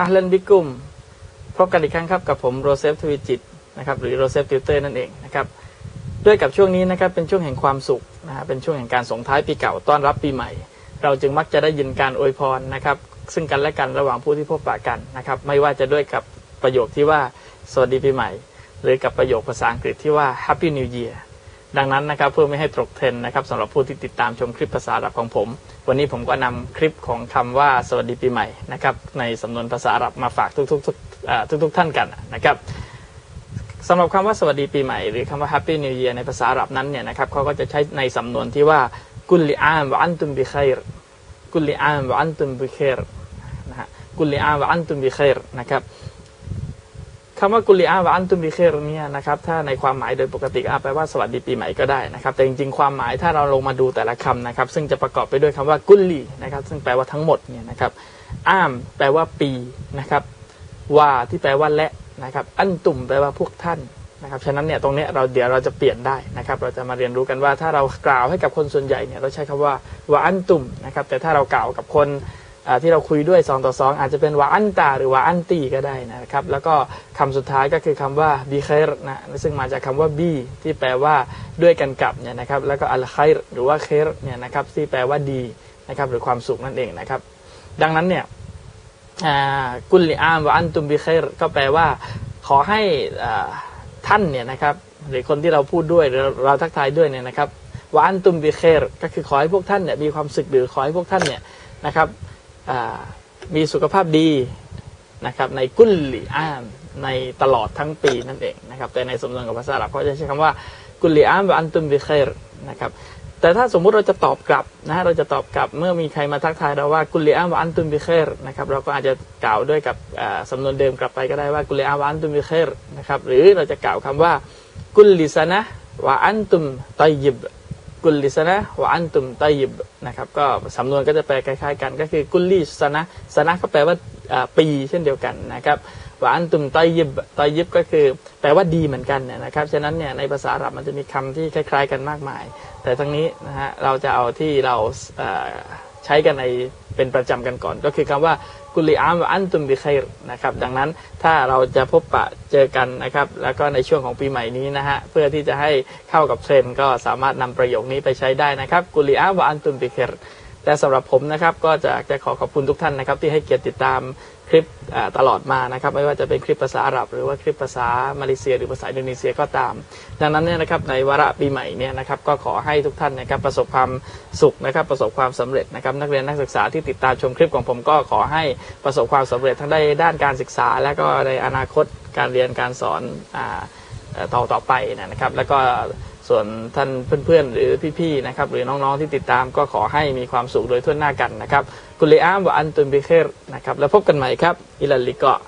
อัลลันบิกุมพบกันอีกครั้งครับกับผมโรเซฟทวีจิตนะครับหรือโรเซฟติวเตอร์นั่นเองนะครับด้วยกับช่วงนี้นะครับเป็นช่วงแห่งความสุขนะฮะเป็นช่วงแห่งการส่งท้ายปีเก่าต้อนรับปีใหม่ เราจึงมักจะได้ยินการอวยพรนะครับซึ่งกันและกันระหว่างผู้ที่พบปะกันนะครับไม่ว่าจะด้วยกับประโยคที่ว่าสวัสดีปีใหม่ หรือกับประโยคภาษาอังกฤษที่ว่า Happy New Year ดังนั้นนะครับเพื่อไม่ให้ตกเทรนนะครับสำหรับผู้ที่ติดตามชมคลิปภาษาอาหรับของผม วันนี้ผมก็นำคลิปของคำว่าสวัสดีปีใหม่นะครับในสำนวนภาษาอาหรับมาฝากทุกๆทุกๆอ่าทุกท่านกันนะครับสำหรับคำว่าสวัสดีปีใหม่ หรือคำว่า Happy New Year ในภาษาอาหรับนั้นเนี่ยนะครับเขาก็จะใช้ในสำนวนที่ว่ากุลลิอามวะอันตุมบิเคยรกุลลิอามวะอันตุมบิเคยรนะฮะกุลลิอามวะอันตุมบิเคยรนะครับ คำว่ากุลีอาวะอันตุมบิเครเนี่ยนะครับถ้าในความหมายโดยปกติก็แปลว่าสวัสดีปีใหม่ก็ได้นะครับ แต่จริงๆความหมายถ้าเราลงมาดูแต่ละคำนะครับ ซึ่งจะประกอบไปด้วยคำว่ากุลีนะครับ ซึ่งแปลว่าทั้งหมดเนี่ยนะครับอ้ามแปลว่าปีนะครับวาที่แปลว่าและนะครับ อันตุ่มแปลว่าพวกท่านนะครับฉะนั้นเนี่ยตรงนี้เราเดี๋ยวเราจะเปลี่ยนได้นะครับ เราจะมาเรียนรู้กันว่าถ้าเรากล่าวให้กับคนส่วนใหญ่เนี่ยเราใช้คำว่าวาอันตุ่มนะครับ แต่ถ้าเรากล่าวกับคน ที่เราคุยด้วย 2 ต่อ 2 อาจจะเป็นวาอันตา หรือวาอันตีก็ได้นะครับ แล้วก็คำสุดท้ายก็คือคำว่าบีเครนะซึ่งมาจากคำว่าบีที่แปลว่าด้วยกันกับเนี่ยนะครับแล้วก็อัลไครหรือว่าเครเนี่ยนะครับที่แปลว่าดีนะครับหรือความสุขนั่นเองนะครับ ดังนั้นเนี่ยกุลิอามวะอันตุมบีเครก็แปลว่า ขอให้อ่าท่านเนี่ยนะครับหรือคนที่เราพูดด้วยหรือเราทักทายด้วยเนี่ยนะครับวะอันตุมบีเครก็คือขอให้พวกท่านเนี่ยมีความสุขหรือขอให้พวกท่านเนี่ยนะครับ มีสุขภาพดีนะครับในกุลลีอามในตลอดทั้งปีนั่นเองนะครับแต่ในสำนวนกับภาษาอาหรับเขาจะใช้คำว่ากุลลีอามวะอันตุมบิเครนะครับแต่ถ้าสมมุติเราจะตอบกลับนะเราจะตอบกลับเมื่อมีใครมาทักทายเราว่ากุลลีอามวะอันตุมบิเครนะครับเราก็อาจจะกล่าวด้วยกับสำนวนเดิมกลับไปก็ได้ว่ากุลลีอามวะอันตุมบิเครนะครับหรือเราจะกล่าวคำว่ากุลลิซนะวะอันตุมตอยิบ กุลลิสนะวะอันตุมตยิบนะครับก็สำนวนก็จะแปลคล้ายๆกันก็คือกุลลิสนะสนะก็แปลว่าปีเช่นเดียวกันนะครับวะอันตุมตยิบตยิบก็คือแปลว่าดีเหมือนกันนะครับฉะนั้นเนี่ยในภาษาอาหรับมันจะมีคำที่คล้าย ๆ กันมากมาย แต่ทั้งนี้นะฮะเราจะเอาที่เรา ใช้กันในเป็นประจำกันก่อน ก็คือคำว่ากุลิอามอันตุมบิเครนะครับ ดังนั้นถ้าเราจะพบปะเจอกันนะครับ แล้วก็ในช่วงของปีใหม่นี้นะฮะ เพื่อที่จะให้เข้ากับเทรนด์ก็สามารถนำประโยคนี้ไปใช้ได้นะครับ กุลิอามอันตุมบิเคร แต่สำหรับผมนะครับก็จะจะขอขอบคุณทุกท่านนะครับ ที่ให้เกียรติติดตามคลิปตลอดมานะครับ ไม่ว่าจะเป็นคลิปภาษาอาหรับ หรือว่าคลิปภาษามาเลเซีย หรือภาษาอินโดนีเซียก็ตาม ดังนั้นเนี่ยนะครับในวาระปีใหม่เนี่ยนะครับก็ขอให้ทุกท่านนะครับประสบความสุขนะครับประสบความสำเร็จนะครับนักเรียนนักศึกษาที่ติดตามชมคลิปของผมก็ขอให้ประสบความสำเร็จทั้งในด้านการศึกษา และก็ในอนาคตการเรียนการสอนอ่า ต่อต่อไปนะครับ แล้วก็ส่วนท่านเพื่อนๆ หรือพี่ๆนะครับหรือน้องๆที่ติดตามก็ขอให้มีความสุขโดยทั่วหน้ากันนะครับกุลีอามวะอันตุนบิเครนะครับแล้วพบกันใหม่ครับอิลัลลิกะ